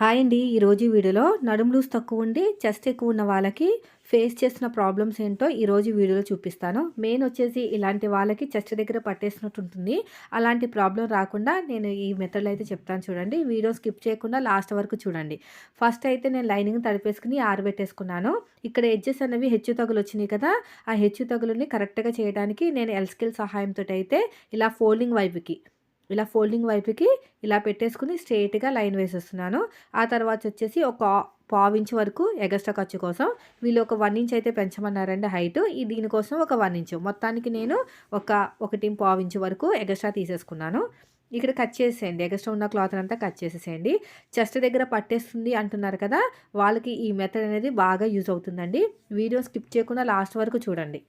Hi అండి. ఈరోజు వీడియోలో నడుము లూజ్ తక్కువ ఉండి చెస్ట్ ఎక్కువ ఉన్న వాళ్ళకి ఫేస్ చేస్తున్న ప్రాబ్లమ్స్ ఏంటో ఈరోజు వీడియోలో చూపిస్తాను. మెయిన్ వచ్చేసి ఇలాంటి వాళ్ళకి చెస్ట్ దగ్గర పట్టేసినట్టు ఉంటుంది. అలాంటి ప్రాబ్లం రాకుండా నేను ఈ మెథడ్లో అయితే చెప్తాను చూడండి. వీడియో స్కిప్ చేయకుండా లాస్ట్ వరకు చూడండి. ఫస్ట్ అయితే నేను లైనింగ్ తడిపేసుకుని ఆరబెట్టేసుకున్నాను. ఇక్కడ ఎడ్జెస్ అనేవి హెచ్చు తగులు వచ్చినాయి కదా. ఆ హెచ్చు తగులని కరెక్ట్గా చేయడానికి నేను ఎల్స్కిల్ సహాయంతో అయితే ఇలా ఫోల్డింగ్ వైపుకి ఇలా ఫోల్డింగ్ వైపుకి ఇలా పెట్టేసుకుని స్ట్రైట్గా లైన్ వేసేస్తున్నాను. ఆ తర్వాత వచ్చేసి ఒక ఇంచ్ వరకు ఎగస్ట్రా ఖర్చు కోసం వీళ్ళు ఒక వన్ ఇంచ్ అయితే పెంచమన్నారండి హైట్. ఈ దీనికోసం ఒక వన్ ఇంచ్. మొత్తానికి నేను ఒక ఒకటి ఇంచ్ వరకు ఎగస్ట్రా తీసేసుకున్నాను. ఇక్కడ కట్ చేసేయండి. ఎగస్ట్రా ఉన్న క్లాత్ అంతా కట్ చేసేసేయండి. చెస్ట్ దగ్గర పట్టేస్తుంది అంటున్నారు కదా వాళ్ళకి ఈ మెథడ్ అనేది బాగా యూజ్ అవుతుందండి. వీడియో స్కిప్ చేయకుండా లాస్ట్ వరకు చూడండి.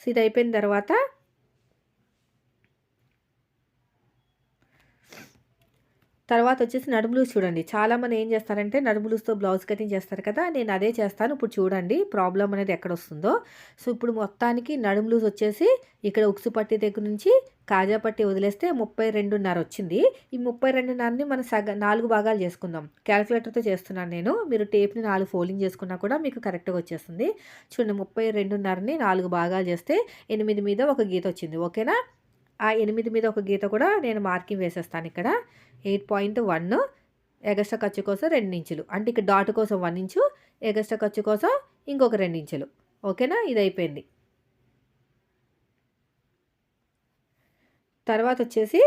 సో ఇది అయిపోయిన తర్వాత తర్వాత వచ్చేసి నడుములూస్ చూడండి. చాలామంది ఏం చేస్తారంటే నడుములూస్తో బ్లౌజ్ కటింగ్ చేస్తారు కదా నేను అదే చేస్తాను. ఇప్పుడు చూడండి ప్రాబ్లం అనేది ఎక్కడ వస్తుందో సో ఇప్పుడు మొత్తానికి నడుములూస్ వచ్చేసి ఇక్కడ ఉక్సు పట్టి దగ్గర నుంచి కాజా పట్టి వదిలేస్తే ముప్పై రెండున్నర వచ్చింది. ఈ ముప్పై రెండున్నరని మనం సగ నాలుగు భాగాలు చేసుకుందాం. క్యాలిక్యులేటర్తో చేస్తున్నాను నేను. మీరు టేప్ని నాలుగు ఫోల్డింగ్ చేసుకున్నా కూడా మీకు కరెక్ట్గా వచ్చేస్తుంది. చూడండి ముప్పై రెండున్నరని నాలుగు భాగాలు చేస్తే ఎనిమిది మీద ఒక గీత వచ్చింది. ఓకేనా? ఆ ఎనిమిది మీద ఒక గీత కూడా నేను మార్కింగ్ వేసేస్తాను ఇక్కడ. ఎయిట్ పాయింట్ వన్ ఎగస్ట్రా ఖర్చు కోసం రెండు ఇంచులు. అంటే ఇక్కడ డాట్ కోసం వన్ ఇంచు ఎగస్ట్రా ఖర్చు కోసం ఇంకొక రెండు ఇంచులు. ఓకేనా? ఇది అయిపోయింది. తర్వాత వచ్చేసి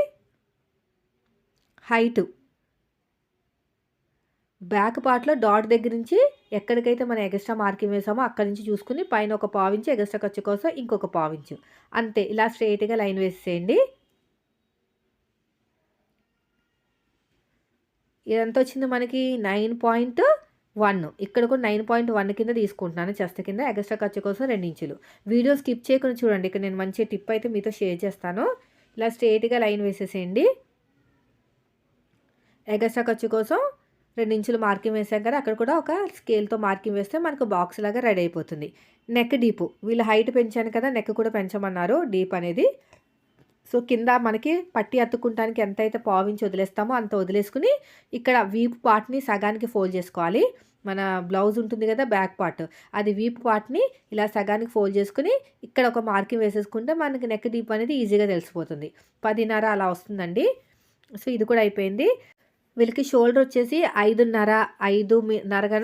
హైటు. బ్యాక్ పార్ట్లో డాట్ దగ్గర నుంచి ఎక్కడికైతే మనం ఎగస్ట్రా మార్కింగ్ వేసామో అక్కడి నుంచి చూసుకుని పైన ఒక పావించు ఎగస్ట్రా ఖర్చు కోసం ఇంకొక పావించు అంతే ఇలా స్ట్రైట్గా లైన్ వేసేయండి. ఇదంతా వచ్చింది మనకి నైన్ పాయింట్ వన్. ఇక్కడ కూడా నైన్ పాయింట్ వన్ కింద తీసుకుంటున్నాను చెస్ట్ కింద ఎగస్ట్రా ఖర్చు కోసం రెండు ఇంచులు. వీడియో స్కిప్ చేయకుండా చూడండి ఇక్కడ నేను మంచి టిప్ అయితే మీతో షేర్ చేస్తాను. ఇలా స్ట్రైట్గా లైన్ వేసేసేయండి. ఎగస్ట్రా ఖర్చు కోసం రెండు ఇంచులు మార్కింగ్ వేసాం కదా అక్కడ కూడా ఒక స్కేల్తో మార్కింగ్ వేస్తే మనకు బాక్స్ లాగా రెడీ అయిపోతుంది. నెక్ డీపు వీళ్ళు హైట్ పెంచాను కదా నెక్ కూడా పెంచమన్నారు డీప్ అనేది. సో కింద మనకి పట్టి అతుక్కుంటానికి ఎంత అయితే పావించి వదిలేస్తామో అంత వదిలేసుకుని ఇక్కడ వీపు పార్ట్ని సగానికి ఫోల్డ్ చేసుకోవాలి. మన బ్లౌజ్ ఉంటుంది కదా బ్యాక్ పార్ట్ అది వీపు పార్ట్ని ఇలా సగానికి ఫోల్డ్ చేసుకుని ఇక్కడ ఒక మార్కింగ్ వేసేసుకుంటే మనకి నెక్ డీప్ అనేది ఈజీగా తెలిసిపోతుంది. పదిన్నర అలా వస్తుందండి. సో ఇది కూడా అయిపోయింది. వీళ్ళకి షోల్డర్ వచ్చేసి ఐదున్నర ఐదు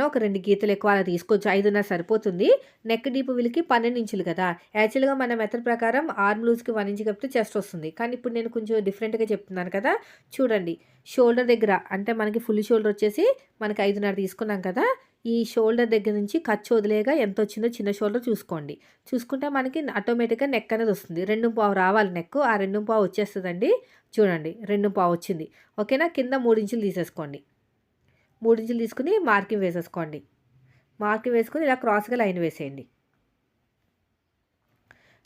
ఒక రెండు గీతలు ఎక్కువ అలా తీసుకోవచ్చు. ఐదున్నర సరిపోతుంది. నెక్ డీప్ వీళ్ళకి పన్నెండు ఇంచులు కదా. యాక్చువల్గా మన మెథడ్ ప్రకారం ఆర్మ్ లూజ్కి వన్ ఇంచ్ కప్పితే చెస్ట్ వస్తుంది. కానీ ఇప్పుడు నేను కొంచెం డిఫరెంట్గా చెప్తున్నాను కదా. చూడండి. షోల్డర్ దగ్గర అంటే మనకి ఫుల్ షోల్డర్ వచ్చేసి మనకి ఐదున్నర తీసుకున్నాం కదా. ఈ షోల్డర్ దగ్గర నుంచి ఖర్చు వదిలేగా ఎంత వచ్చిందో చిన్న షోల్డర్ చూసుకోండి. చూసుకుంటే మనకి ఆటోమేటిక్గా నెక్ అనేది వస్తుంది. రెండు పావు రావాలి నెక్ ఆ రెండు పావు వచ్చేస్తుందండి. చూడండి రెండు పావు వచ్చింది. ఓకేనా? కింద మూడించులు తీసేసుకోండి. మూడించులు తీసుకుని మార్కింగ్ వేసేసుకోండి. మార్కింగ్ వేసుకుని ఇలా క్రాస్గా లైన్ వేసేయండి.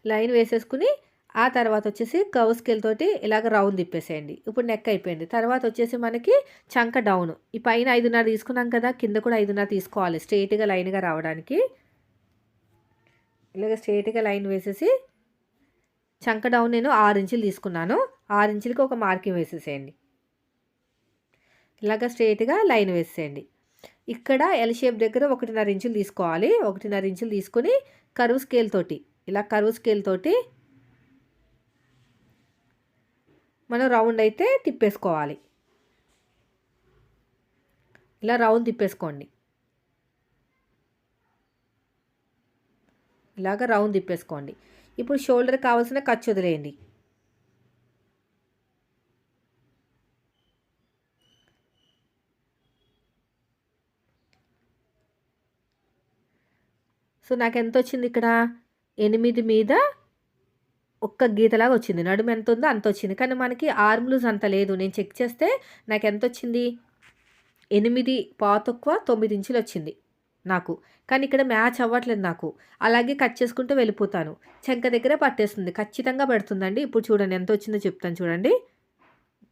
లైన్ వేసేసుకుని ఆ తర్వాత వచ్చేసి కవ్ స్కేల్ తోటి ఇలాగ రౌండ్ తిప్పేసేయండి. ఇప్పుడు నెక్ అయిపోయింది. తర్వాత వచ్చేసి మనకి చంక డౌన్ ఈ పైన ఐదున్నర తీసుకున్నాం కదా కింద కూడా ఐదున్నర తీసుకోవాలి. స్ట్రైట్గా లైన్గా రావడానికి. ఇలాగ స్ట్రైట్గా లైన్ వేసేసి చంక డౌన్ నేను ఆరు ఇంచులు తీసుకున్నాను. ఆరు ఇంచులకి ఒక మార్కింగ్ వేసేసేయండి. ఇలాగ స్ట్రైట్గా లైన్ వేసేయండి ఇక్కడ ఎల్ షేప్ దగ్గర ఒకటిన్నర ఇంచులు తీసుకోవాలి. ఒకటిన్నర ఇంచులు తీసుకొని కరువు స్కేల్ తోటి ఇలా కరువు స్కేల్ తోటి మనం రౌండ్ అయితే తిప్పేసుకోవాలి. ఇలా రౌండ్ తిప్పేసుకోండి. ఇలాగ రౌండ్ తిప్పేసుకోండి. ఇప్పుడు షోల్డర్ కావాల్సిన ఖర్చు వదిలేయండి. సో నాకు ఎంత వచ్చింది ఇక్కడ? ఎనిమిది మీద ఒక్క గీతలాగా వచ్చింది. నడుము ఎంత ఉందో అంత వచ్చింది కానీ మనకి ఆర్మ్ లూజ్ అంత లేదు. నేను చెక్ చేస్తే నాకు ఎంత వచ్చింది ఎనిమిది పాతొక్కువ తొమ్మిది ఇంచులు వచ్చింది నాకు. కానీ ఇక్కడ మ్యాచ్ అవ్వట్లేదు నాకు. అలాగే కట్ చేసుకుంటూ వెళ్ళిపోతాను. చెంక దగ్గర పట్టేస్తుంది. ఖచ్చితంగా పెడుతుందండి. ఇప్పుడు చూడండి ఎంత వచ్చిందో చెప్తాను చూడండి.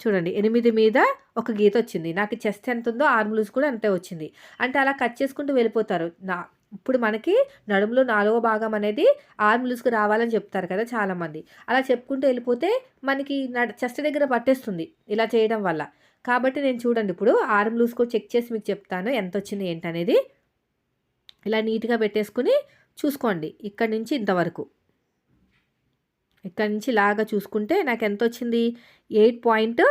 చూడండి. ఎనిమిది మీద ఒక గీత వచ్చింది నాకు చెస్ట్ ఎంత ఉందో ఆర్మ్ లూజ్ కూడా అంతే వచ్చింది. అంటే అలా కట్ చేసుకుంటూ వెళ్ళిపోతారు. నా ఇప్పుడు మనకి నడుములో నాలుగో భాగం అనేది ఆర్మ్ లూజ్కి రావాలని చెప్తారు కదా చాలామంది. అలా చెప్పుకుంటూ వెళ్ళిపోతే మనకి నడ చెస్ట్ దగ్గర పట్టేస్తుంది ఇలా చేయడం వల్ల. కాబట్టి నేను చూడండి ఇప్పుడు ఆర్మ్ లూజ్ కూడా చెక్ చేసి మీకు చెప్తాను ఎంత వచ్చింది ఏంటనేది. ఇలా నీట్గా పెట్టేసుకుని చూసుకోండి ఇక్కడ నుంచి ఇంతవరకు. ఇక్కడ నుంచి లాగా చూసుకుంటే నాకు ఎంత వచ్చింది ఎయిట్ పాయింట్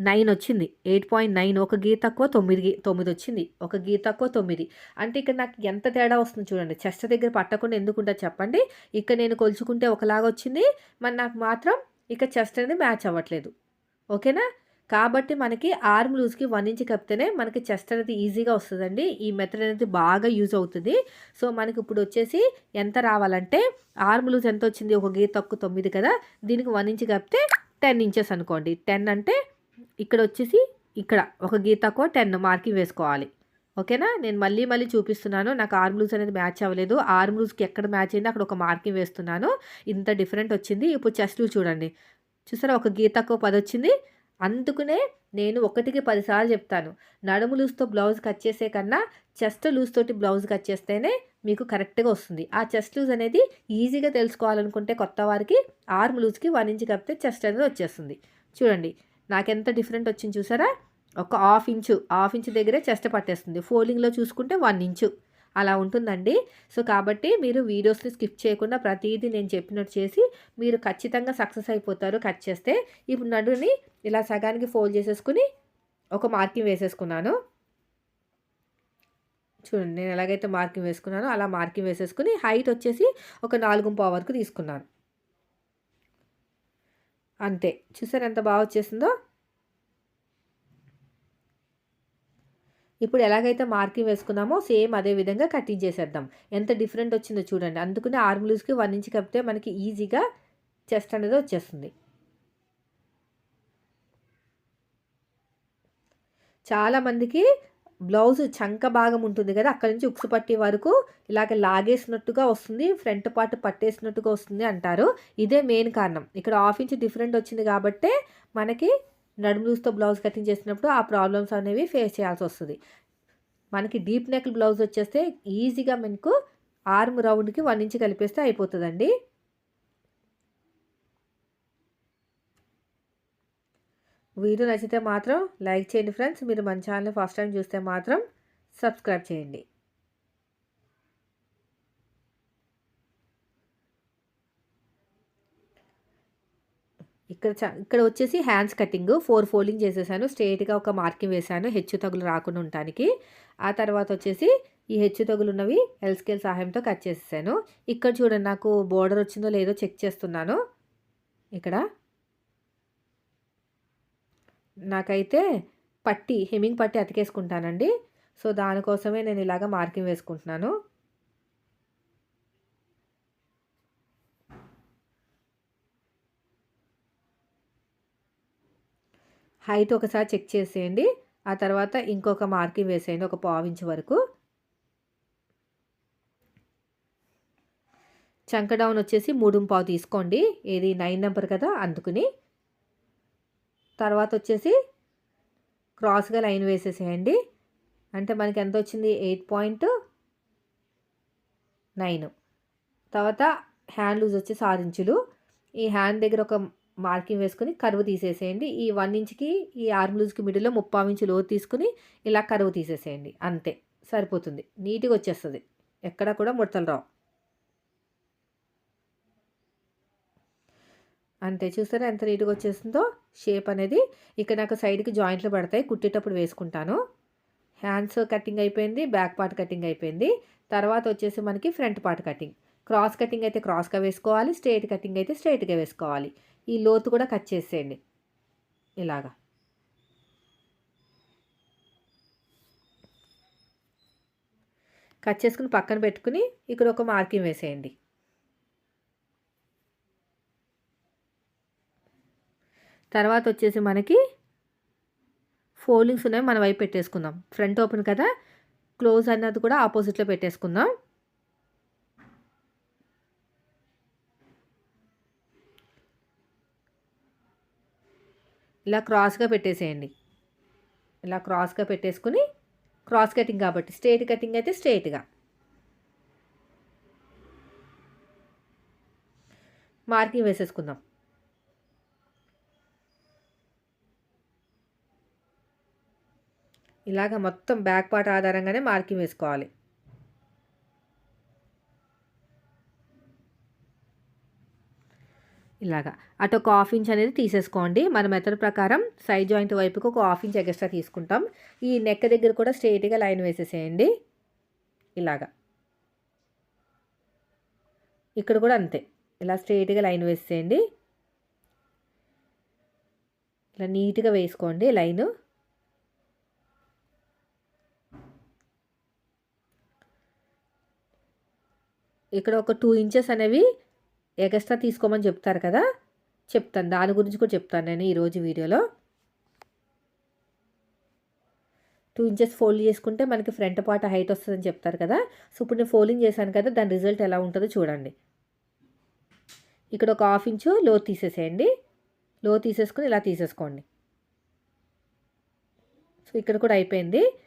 నైన్ వచ్చింది. ఎయిట్ పాయింట్ నైన్ ఒక గీ తక్కువ తొమ్మిది గీ తొమ్మిది వచ్చింది. ఒక గీ తక్కువ తొమ్మిది. అంటే ఇక్కడ నాకు ఎంత తేడా వస్తుంది చూడండి. చెస్ట్ దగ్గర పట్టకుండా ఎందుకుంటా చెప్పండి? ఇక్కడ నేను కొలుచుకుంటే ఒకలాగా వచ్చింది. మరి నాకు మాత్రం ఇక చెస్ట్ అనేది మ్యాచ్ అవ్వట్లేదు. ఓకేనా? కాబట్టి మనకి ఆర్మ్ లూజ్కి వన్ ఇంచ్ కప్పితేనే మనకి చెస్ట్ అనేది ఈజీగా వస్తుందండి. ఈ మెథడ్ అనేది బాగా యూజ్ అవుతుంది. సో మనకి ఇప్పుడు వచ్చేసి ఎంత రావాలంటే ఆర్మ్ లూజ్ ఎంత వచ్చింది? ఒక గీ తక్కువ తొమ్మిది కదా? దీనికి వన్ ఇంచ్ కప్పితే టెన్ ఇంచెస్ అనుకోండి. టెన్ అంటే ఇక్కడ వచ్చేసి ఇక్కడ ఒక గీతకో టెన్ మార్కింగ్ వేసుకోవాలి. ఓకేనా? నేను మళ్ళీ మళ్ళీ చూపిస్తున్నాను. నాకు ఆర్మ్ లూజ్ అనేది మ్యాచ్ అవ్వలేదు. ఆర్మ్ లూజ్కి ఎక్కడ మ్యాచ్ అయింది అక్కడ ఒక మార్కింగ్ వేస్తున్నాను. ఇంత డిఫరెంట్ వచ్చింది. ఇప్పుడు చెస్ట్ లూజ్ చూడండి. చూసారా? ఒక గీ పది వచ్చింది. అందుకునే నేను ఒకటికి పదిసార్లు చెప్తాను. నడుము లూజ్తో బ్లౌజ్ కట్ చేసే కన్నా చెస్ట్ లూజ్ తోటి బ్లౌజ్ కట్ చేస్తేనే మీకు కరెక్ట్గా వస్తుంది. ఆ చెస్ట్ లూజ్ అనేది ఈజీగా తెలుసుకోవాలనుకుంటే కొత్త వారికి ఆర్మ్ లూజ్కి వన్ ఇంచ్ కప్పితే చెస్ట్ అనేది వచ్చేస్తుంది. చూడండి. నాకెంత డిఫరెంట్ వచ్చింది చూసారా? ఒక హాఫ్ ఇంచు హాఫ్ ఇంచు దగ్గరే చెస్ట్ పట్టేస్తుంది. ఫోల్డింగ్లో చూసుకుంటే వన్ ఇంచు. అలా ఉంటుందండి. సో కాబట్టి మీరు వీడియోస్ని స్కిప్ చేయకుండా ప్రతిదీ నేను చెప్పినట్టు చేసి మీరు ఖచ్చితంగా సక్సెస్ అయిపోతారు కట్ చేస్తే. ఇప్పుడు నడుని ఇలా సగానికి ఫోల్డ్ చేసేసుకుని ఒక మార్కింగ్ వేసేసుకున్నాను. చూడండి నేను ఎలాగైతే మార్కింగ్ వేసుకున్నానో అలా మార్కింగ్ వేసేసుకుని హైట్ వచ్చేసి ఒక నాలుగు పావు వరకు తీసుకున్నాను. అంతే. చూసారు ఎంత బాగా వచ్చేసిందో? ఇప్పుడు ఎలాగైతే మార్కింగ్ వేసుకున్నామో సేమ్ అదే విధంగా కటింగ్ చేసేద్దాం. ఎంత డిఫరెంట్ వచ్చిందో చూడండి. అందుకునే ఆర్మ్ లూజ్కి వన్ ఇంచ్ కప్పితే మనకి ఈజీగా చెస్ట్ అనేది వచ్చేస్తుంది. చాలామందికి బ్లౌజ్ చంక భాగం ఉంటుంది కదా అక్కడి నుంచి ఉక్సు పట్టి వరకు ఇలాగ లాగేసినట్టుగా వస్తుంది ఫ్రంట్ పార్ట్ పట్టేసినట్టుగా వస్తుంది అంటారు. ఇదే మెయిన్ కారణం. ఇక్కడ హాఫ్ ఇంచ్ డిఫరెంట్ వచ్చింది కాబట్టే మనకి నడుము లూజ్తో బ్లౌజ్ కటింగ్ చేసినప్పుడు ఆ ప్రాబ్లమ్స్ అనేవి ఫేస్ చేయాల్సి వస్తుంది. మనకి డీప్ నెక్ బ్లౌజ్ వచ్చేస్తే ఈజీగా మనకు ఆర్మ్ రౌండ్కి వన్ ఇంచ్ కలిపేస్తే అయిపోతుందండి. వీడియో నచ్చితే మాత్రం లైక్ చేయండి ఫ్రెండ్స్. మీరు మన ఛానల్ ఫస్ట్ టైం చూస్తే మాత్రం సబ్స్క్రైబ్ చేయండి. ఇక్కడ ఇక్కడ వచ్చేసి హ్యాండ్స్ కటింగ్. ఫోర్ ఫోల్డింగ్ చేసేసాను. స్ట్రేట్గా ఒక మార్కింగ్ వేసాను హెచ్చు తగులు రాకుండా ఉండటానికి. ఆ తర్వాత వచ్చేసి ఈ హెచ్చు తగులు ఉన్నవి ఎల్ స్కేల్ సహాయంతో కట్ చేసేసాను. ఇక్కడ చూడండి నాకు బోర్డర్ వచ్చిందో లేదో చెక్ చేస్తున్నాను. ఇక్కడ నాకైతే పట్టి హెమ్మింగ్ పట్టి అతికేసుకుంటానండి. సో దానికోసమే నేను ఇలాగ మార్కింగ్ వేసుకుంటున్నాను. హైట్ ఒకసారి చెక్ చేసేయండి. ఆ తర్వాత ఇంకొక మార్కింగ్ వేసేయండి ఒక పావించి వరకు. చంక డౌన్ వచ్చేసి మూడు పావు తీసుకోండి. ఏది నైన్ నెంబర్ కదా అందుకుని. తర్వాత వచ్చేసి క్రాస్గా లైన్ వేసేసేయండి. అంటే మనకి ఎంత వచ్చింది ఎయిట్ పాయింట్ నైన్. తర్వాత హ్యాండ్ లూజ్ వచ్చేసి ఆరు ఇంచులు. ఈ హ్యాండ్ దగ్గర ఒక మార్కింగ్ వేసుకొని కరువు తీసేసేయండి. ఈ వన్ ఇంచ్కి ఈ ఆర్మ్ లూజ్కి మిడిల్లో ముప్పై ఇంచు లోతు తీసుకుని ఇలా కరువు తీసేసేయండి. అంతే. సరిపోతుంది. నీట్గా వచ్చేస్తుంది. ఎక్కడ కూడా ముడతలు రావు. అంతే చూస్తారా ఎంత నీట్గా వచ్చేసిందో? షేప్ అనేది ఇక్కడ నాకు సైడ్కి జాయింట్లు పడతాయి. కుట్టేటప్పుడు వేసుకుంటాను. హ్యాండ్స్ కటింగ్ అయిపోయింది బ్యాక్ పార్ట్ కటింగ్ అయిపోయింది. తర్వాత వచ్చేసి మనకి front part cutting cross cutting అయితే క్రాస్గా వేసుకోవాలి స్ట్రైట్ కటింగ్ అయితే స్ట్రైట్గా వేసుకోవాలి. ఈ లోతు కూడా కట్ చేసేయండి. ఇలాగా. కట్ చేసుకుని పక్కన పెట్టుకుని ఇక్కడ ఒక మార్కింగ్ వేసేయండి. తర్వాత వచ్చేసి మనకి ఫోల్డింగ్స్ ఉన్నాయి మన వైపు పెట్టేసుకుందాం. ఫ్రంట్ ఓపెన్ కదా క్లోజ్ అన్నది కూడా ఆపోజిట్లో పెట్టేసుకుందాం. ఇలా క్రాస్గా పెట్టేసేయండి. ఇలా క్రాస్గా పెట్టేసుకుని క్రాస్ కటింగ్ కాబట్టి స్ట్రైట్ కటింగ్ అయితే స్ట్రైట్గా. మార్కింగ్ వేసేసుకుందాం. ఇలాగ మొత్తం బ్యాక్ పార్ట్ ఆధారంగానే మార్కింగ్ వేసుకోవాలి. ఇలాగా అటు ఒక హాఫ్ ఇంచ్ అనేది తీసేసుకోండి. మన మెథడ్ ప్రకారం సైడ్ జాయింట్ వైపుకి ఒక హాఫ్ ఇంచ్ ఎక్స్ట్రా తీసుకుంటాం. ఈ నెక్ దగ్గర కూడా స్ట్రైట్గా లైన్ వేసేసేయండి. ఇలాగా. ఇక్కడ కూడా అంతే. ఇలా స్ట్రైట్గా లైన్ వేసేయండి ఇలా నీట్గా వేసుకోండి లైను. ఇక్కడ ఒక టూ ఇంచెస్ అనేవి ఎగస్ట్రా తీసుకోమని చెప్తారు కదా? చెప్తాను. దాని గురించి కూడా చెప్తాను నేను ఈరోజు వీడియోలో. టూ ఇంచెస్ ఫోల్డ్ చేసుకుంటే మనకి ఫ్రంట్ పార్ట్ హైట్ వస్తుందని చెప్తారు కదా? సో ఇప్పుడు నేను ఫోల్డింగ్ చేశాను కదా దాని రిజల్ట్ ఎలా ఉంటుందో చూడండి. ఇక్కడ ఒక హాఫ్ ఇంచు లో తీసేసేయండి. లో తీసేసుకుని ఇలా తీసేసుకోండి. సో ఇక్కడ కూడా అయిపోయింది.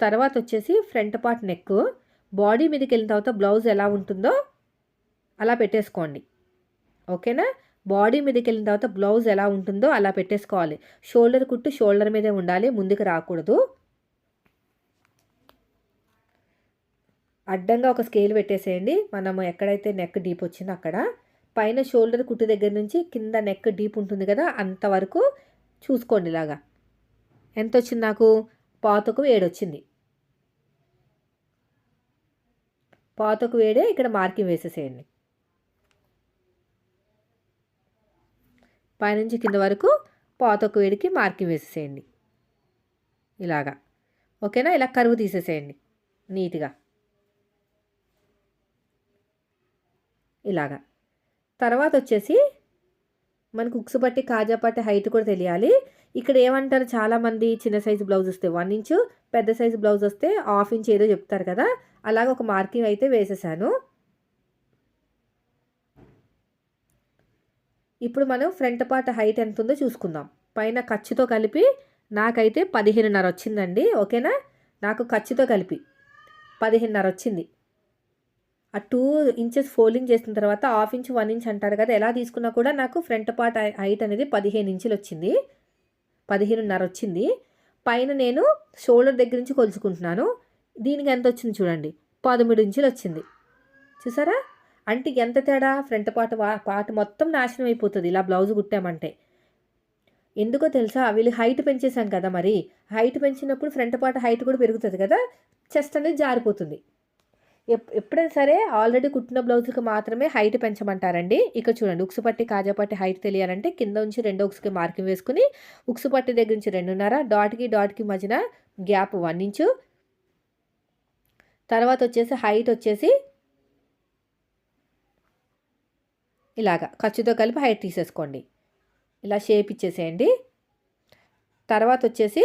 తర్వాత వచ్చేసి ఫ్రంట్ పార్ట్ నెక్ బాడీ మీదకి వెళ్ళిన తర్వాత బ్లౌజ్ ఎలా ఉంటుందో అలా పెట్టేసుకోండి. ఓకేనా? బాడీ మీదకి వెళ్ళిన తర్వాత బ్లౌజ్ ఎలా ఉంటుందో అలా పెట్టేసుకోవాలి. షోల్డర్ కుట్టు షోల్డర్ మీదే ఉండాలి ముందుకు రాకూడదు. అడ్డంగా ఒక స్కేల్ పెట్టేసేయండి. మనము ఎక్కడైతే నెక్ డీప్ వచ్చిందో అక్కడ. పైన షోల్డర్ కుట్టు దగ్గర నుంచి కింద నెక్ డీప్ ఉంటుంది కదా అంతవరకు చూసుకోండి ఇలాగా. ఎంత వచ్చింది నాకు? పాతకు వేడొచ్చింది పాతకు వేడే ఇక్కడ మార్కింగ్ వేసేసేయండి. పైనుంచి కింద వరకు పాతకు వేడికి మార్కింగ్ వేసేసేయండి. ఇలాగా. ఓకేనా? ఇలా కరువు తీసేసేయండి. నీట్గా. ఇలాగా. తర్వాత వచ్చేసి మనకు ఉక్సు పట్టి కాజా పట్టి హైట్ కూడా తెలియాలి. ఇక్కడ ఏమంటారు? చాలామంది చిన్న సైజు బ్లౌజ్ వస్తే వన్ ఇంచు పెద్ద సైజు బ్లౌజ్ వస్తే హాఫ్ ఇంచ్ ఏదో చెప్తారు కదా? అలాగ ఒక మార్కింగ్ అయితే వేసేసాను. ఇప్పుడు మనం ఫ్రంట్ పార్ట్ హైట్ ఎంత ఉందో చూసుకుందాం. పైన ఖర్చుతో కలిపి నాకైతే పదిహేనున్నర వచ్చిందండి. ఓకేనా? నాకు ఖర్చుతో కలిపి పదిహేనున్నర వచ్చింది. ఆ టూ ఇంచెస్ ఫోల్డింగ్ చేసిన తర్వాత హాఫ్ ఇంచ్ వన్ ఇంచ్ అంటారు కదా ఎలా తీసుకున్నా కూడా నాకు ఫ్రంట్ పార్ట్ హైట్ అనేది పదిహేను ఇంచులు వచ్చింది. పదిహేనున్నర వచ్చింది. పైన నేను షోల్డర్ దగ్గర నుంచి కొలుచుకుంటున్నాను. దీనికి ఎంత వచ్చింది చూడండి. పదమూడు ఇంచులు వచ్చింది చూసారా? అంటే ఎంత తేడా? ఫ్రంట్ పార్ట్ పార్ట్ మొత్తం నాశనం అయిపోతుంది. ఇలా బ్లౌజ్ కుట్టామంటే. ఎందుకో తెలుసా? వీళ్ళు హైట్ పెంచేసాం కదా మరి. హైట్ పెంచినప్పుడు ఫ్రంట్ పార్ట్ హైట్ కూడా పెరుగుతుంది కదా? చెస్ట్ అనేది జారిపోతుంది. ఎప్ ఎప్పుడైనా సరే ఆల్రెడీ కుట్టిన బ్లౌజ్కి మాత్రమే హైట్ పెంచమంటారండి. ఇక్కడ చూడండి. ఉక్సు పట్టి కాజాపట్టి హైట్ తెలియాలంటే కింద నుంచి రెండో ఉక్సుకి మార్కింగ్ వేసుకుని ఉక్సు పట్టి దగ్గర నుంచి రెండున్నర డాట్కి డాట్కి మధ్యన గ్యాప్ వన్ ఇంచు తర్వాత వచ్చేసి హైట్ వచ్చేసి ఇలాగా ఖర్చుతో కలిపి హైట్ తీసేసుకోండి. ఇలా షేప్ ఇచ్చేసేయండి. తర్వాత వచ్చేసి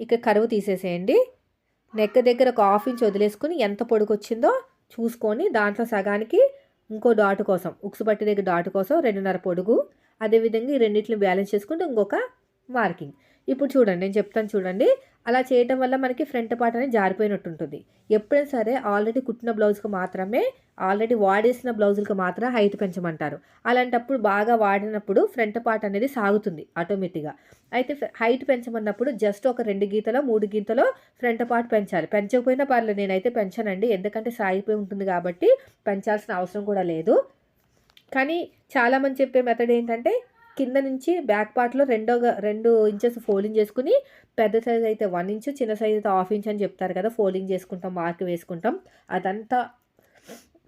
ఇక కరువు తీసేసేయండి. నెక్ దగ్గర ఒక హాఫ్ ఇంచ్ వదిలేసుకుని ఎంత పొడుగు వచ్చిందో చూసుకొని దాంట్లో సగానికి ఇంకో డాటు కోసం ఉక్సు పట్టి దగ్గర డాటు కోసం రెండున్నర పొడుగు. అదేవిధంగా ఈ రెండింటిని బ్యాలెన్స్ చేసుకుంటే ఇంకొక మార్కింగ్. ఇప్పుడు చూడండి నేను చెప్తాను చూడండి. అలా చేయటం వల్ల మనకి ఫ్రంట్ పార్ట్ అనేది జారిపోయినట్టు ఉంటుంది ఎప్పుడైనా సరే ఆల్రెడీ కుట్టిన బ్లౌజ్కి మాత్రమే ఆల్రెడీ వాడేసిన బ్లౌజులకు మాత్రం హైట్ పెంచమంటారు. అలాంటప్పుడు బాగా వాడినప్పుడు ఫ్రంట్ పార్ట్ అనేది సాగుతుంది ఆటోమేటిక్గా. అయితే హైట్ పెంచమన్నప్పుడు జస్ట్ ఒక రెండు గీతలో మూడు గీతలో ఫ్రంట్ పార్ట్ పెంచాలి. పెంచకపోయినా పర్లేదు నేనైతే పెంచానండి. ఎందుకంటే సాగిపోయి ఉంటుంది కాబట్టి పెంచాల్సిన అవసరం కూడా లేదు. కానీ చాలామంది చెప్పే మెథడ్ ఏంటంటే కింద నుంచి బ్యాక్ పార్ట్లో రెండో రెండు ఇంచెస్ ఫోల్డింగ్ చేసుకుని పెద్ద సైజ్ అయితే వన్ ఇంచ్ చిన్న సైజ్ అయితే హాఫ్ ఇంచ్ అని చెప్తారు కదా ఫోల్డింగ్ చేసుకుంటాం మార్క్ వేసుకుంటాం. అదంతా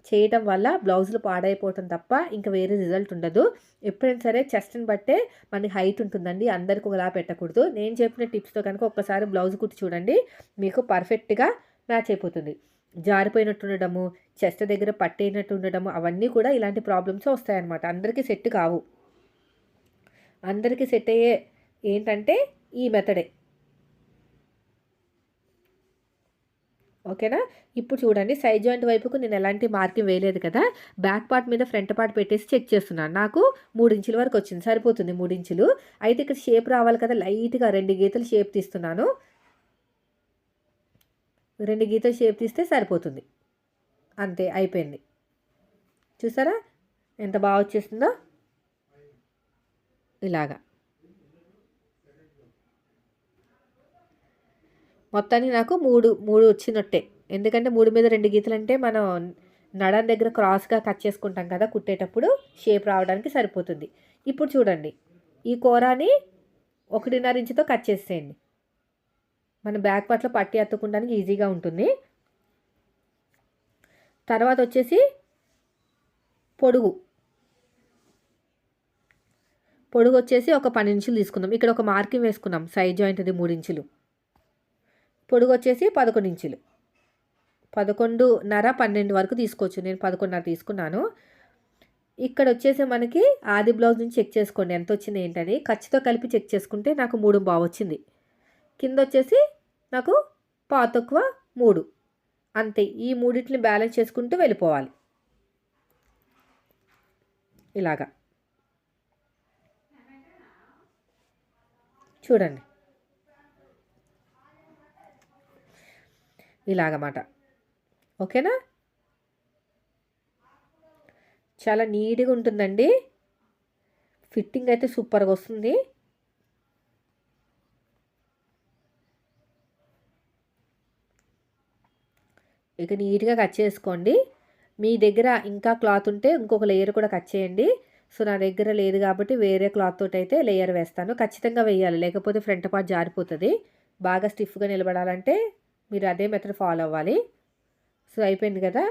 చేయటం వల్ల బ్లౌజులు పాడైపోవటం తప్ప ఇంకా వేరే రిజల్ట్ ఉండదు. ఎప్పుడైనా సరే చెస్ట్ని బట్టే మనకి హైట్ ఉంటుందండి అందరికి ఒకలా పెట్టకూడదు. నేను చెప్పిన టిప్స్తో కనుక ఒక్కసారి బ్లౌజ్ కుట్టి చూడండి మీకు పర్ఫెక్ట్గా మ్యాచ్ అయిపోతుంది. జారిపోయినట్టు ఉండడము చెస్ట్ దగ్గర పట్టేనట్టు ఉండడము అవన్నీ కూడా ఇలాంటి ప్రాబ్లమ్స్ వస్తాయన్నమాట. అందరికీ సెట్ కావు. అందరికీ సెట్ అయ్యే ఏంటంటే ఈ మెథడే. ఓకేనా? ఇప్పుడు చూడండి సైడ్ జాయింట్ వైపుకు నేను ఎలాంటి మార్కింగ్ వేయలేదు కదా బ్యాక్ పార్ట్ మీద ఫ్రంట్ పార్ట్ పెట్టేసి చెక్ చేస్తున్నాను. నాకు మూడు ఇంచుల వరకు వచ్చింది సరిపోతుంది మూడు ఇంచులు. అయితే ఇక్కడ షేప్ రావాలి కదా లైట్గా రెండు గీతలు షేప్ తీస్తున్నాను. రెండు గీతలు షేప్ తీస్తే సరిపోతుంది. అంతే అయిపోయింది. చూసారా? ఎంత బాగా వచ్చేసిందో ఇలాగా. మొత్తాన్ని నాకు మూడు మూడు వచ్చినట్టే. ఎందుకంటే మూడు మీద రెండు గీతలు అంటే మనం నడం దగ్గర క్రాస్గా కట్ చేసుకుంటాం కదా కుట్టేటప్పుడు షేప్ రావడానికి సరిపోతుంది. ఇప్పుడు చూడండి. ఈ కూరని ఒకటిన్నర ఇంచుతో కట్ చేసేయండి. మన బ్యాక్ పార్ట్లో పట్టి అత్తుకోవడానికి ఈజీగా ఉంటుంది. తర్వాత వచ్చేసి పొడుగు. పొడుగు వచ్చేసి ఒక పన్నెండు ఇంచులు తీసుకుందాం. ఇక్కడ ఒక మార్కింగ్ వేసుకున్నాం సైడ్ జాయింట్ అది మూడు ఇంచులు పొడుగు వచ్చేసి పదకొండు ఇంచులు పదకొండున్నర పన్నెండు వరకు తీసుకోవచ్చు. నేను పదకొండున్నర తీసుకున్నాను. ఇక్కడ వచ్చేసి మనకి ఆది బ్లౌజ్ నుంచి చెక్ చేసుకోండి. ఎంత వచ్చింది ఏంటని. ఖర్చుతో కలిపి చెక్ చేసుకుంటే నాకు మూడు బాగా వచ్చింది. కింద వచ్చేసి నాకు పా తక్కువ మూడు. అంతే. ఈ మూడింటిని బ్యాలెన్స్ చేసుకుంటూ వెళ్ళిపోవాలి. ఇలాగా. చూడండి. ఇలాగమాట. ఓకేనా? చాలా నీట్గా ఉంటుందండి. ఫిట్టింగ్ అయితే సూపర్గా వస్తుంది. ఇక నీట్గా కట్ చేసుకోండి. మీ దగ్గర ఇంకా క్లాత్ ఉంటే ఇంకొక లేయర్ కూడా కట్ చేయండి. సో నా దగ్గర లేదు కాబట్టి వేరే క్లాత్ తోటి అయితే లేయర్ వేస్తాను. ఖచ్చితంగా వేయాలి. లేకపోతే ఫ్రంట్ పార్ట్ జారిపోతుంది. బాగా స్టిఫ్గా నిలబడాలంటే మీరు అదే మెథడ్ ఫాలో అవ్వాలి. సో అయిపోయింది కదా?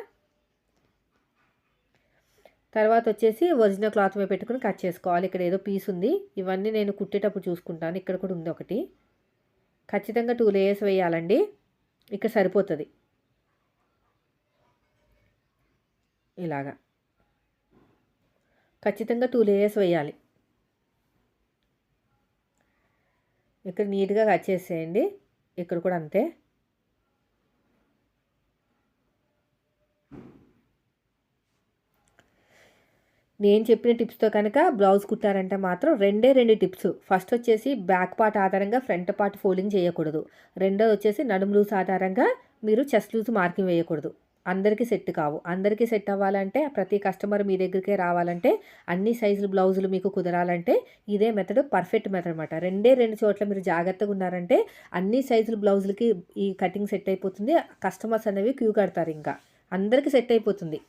తర్వాత వచ్చేసి ఒరిజినల్ క్లాత్ మీద పెట్టుకుని కట్ చేసుకోవాలి. ఇక్కడ ఏదో పీస్ ఉంది. ఇవన్నీ నేను కుట్టేటప్పుడు చూసుకుంటాను. ఇక్కడ కూడా ఉంది ఒకటి. ఖచ్చితంగా టూ లేయర్స్ వేయాలండి. ఇక్కడ సరిపోతుంది. ఇలాగా. ఖచ్చితంగా టూ లేయర్స్ వేయాలి. ఇక్కడ నీట్గా కట్ చేసేయండి. ఇక్కడ కూడా అంతే. నేను చెప్పిన టిప్స్తో కనుక బ్లౌజ్ కుట్టారంటే మాత్రం రెండే రెండు టిప్స్. ఫస్ట్ వచ్చేసి బ్యాక్ పార్ట్ ఆధారంగా ఫ్రంట్ పార్ట్ ఫోల్డింగ్ చేయకూడదు. రెండోది వచ్చేసి నడుము లూస్ ఆధారంగా మీరు చెస్ట్ లూజ్ మార్కింగ్ వేయకూడదు. అందరికీ సెట్ కావు. అందరికీ సెట్ అవ్వాలంటే ప్రతి కస్టమర్ మీ దగ్గరికే రావాలంటే అన్ని సైజులు బ్లౌజులు మీకు కుదరాలంటే ఇదే మెథడ్ పర్ఫెక్ట్ మెథడ్ అనమాట రెండే రెండు చోట్ల మీరు జాగ్రత్తగా ఉన్నారంటే అన్ని సైజులు బ్లౌజులకి ఈ కటింగ్ సెట్ అయిపోతుంది. కస్టమర్స్ అనేవి క్యూ కడతారు ఇంకా. అందరికీ సెట్ అయిపోతుంది.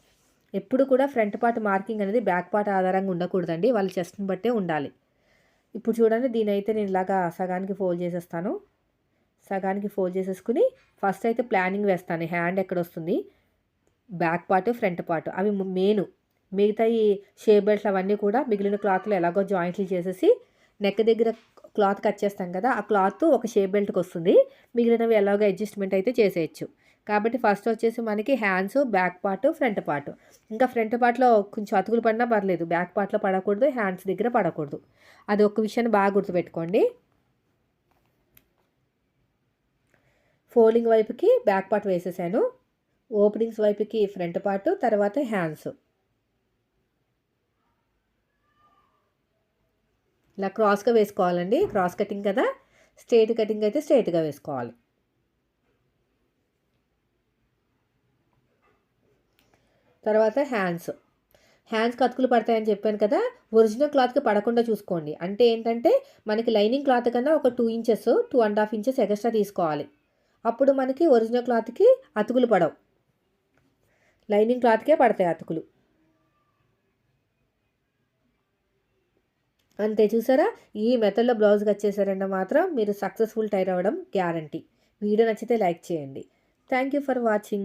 ఎప్పుడు కూడా ఫ్రంట్ పార్ట్ మార్కింగ్ అనేది బ్యాక్ పార్ట్ ఆధారంగా ఉండకూడదండి. వాళ్ళ చెస్ట్ని బట్టే ఉండాలి. ఇప్పుడు చూడండి దీని అయితే నేను ఇలాగా సగానికి ఫోల్డ్ చేసేస్తాను. సగానికి ఫోల్డ్ చేసేసుకుని ఫస్ట్ అయితే ప్లానింగ్ వేస్తాను. హ్యాండ్ ఎక్కడ వస్తుంది? Back part front part. అవి మెయిన్. మిగతా ఈ షేప్ బెల్ట్స్ అవన్నీ కూడా మిగిలిన క్లాత్లో ఎలాగో జాయింట్లు చేసేసి నెక్ దగ్గర క్లాత్ కట్ చేస్తాం కదా ఆ క్లాత్ ఒక షేప్ బెల్ట్కి వస్తుంది. మిగిలినవి ఎలాగో అడ్జస్ట్మెంట్ అయితే చేసేయచ్చు. కాబట్టి ఫస్ట్ వచ్చేసి మనకి hands back part front part. ఇంకా ఫ్రంట్ పార్ట్లో కొంచెం అతుకులు పడినా పర్లేదు. బ్యాక్ పార్ట్లో పడకూడదు హ్యాండ్స్ దగ్గర పడకూడదు. అది ఒక విషయాన్ని బాగా గుర్తుపెట్టుకోండి. ఫోల్డింగ్ వైపుకి బ్యాక్ పార్ట్ వేసేసాను. ఓపెనింగ్స్ వైపుకి ఫ్రంట్ పార్ట్ తర్వాత హ్యాండ్స్. ఇలా క్రాస్గా వేసుకోవాలండి. క్రాస్ కటింగ్ కదా? స్ట్రేట్ కటింగ్ అయితే స్ట్రేట్గా వేసుకోవాలి. తర్వాత హ్యాండ్స్. హ్యాండ్స్ కతుకులు పడతాయని చెప్పాను కదా? ఒరిజినల్ క్లాత్కి పడకుండా చూసుకోండి. అంటే ఏంటంటే మనకి లైనింగ్ క్లాత్ కన్నా ఒక two inches two and half inches extra తీసుకోవాలి. అప్పుడు మనకి ఒరిజినల్ క్లాత్కి అతుకులు పడవు. లైనింగ్ క్లాత్కే పడతాయి అతుకులు. అంతే చూసారా? ఈ మెథడ్లో బ్లౌజ్కి వచ్చేసారంటే మాత్రం మీరు సక్సెస్ఫుల్ టైర్ అవ్వడం గ్యారంటీ. వీడియో నచ్చితే లైక్ చేయండి. Thank you for watching.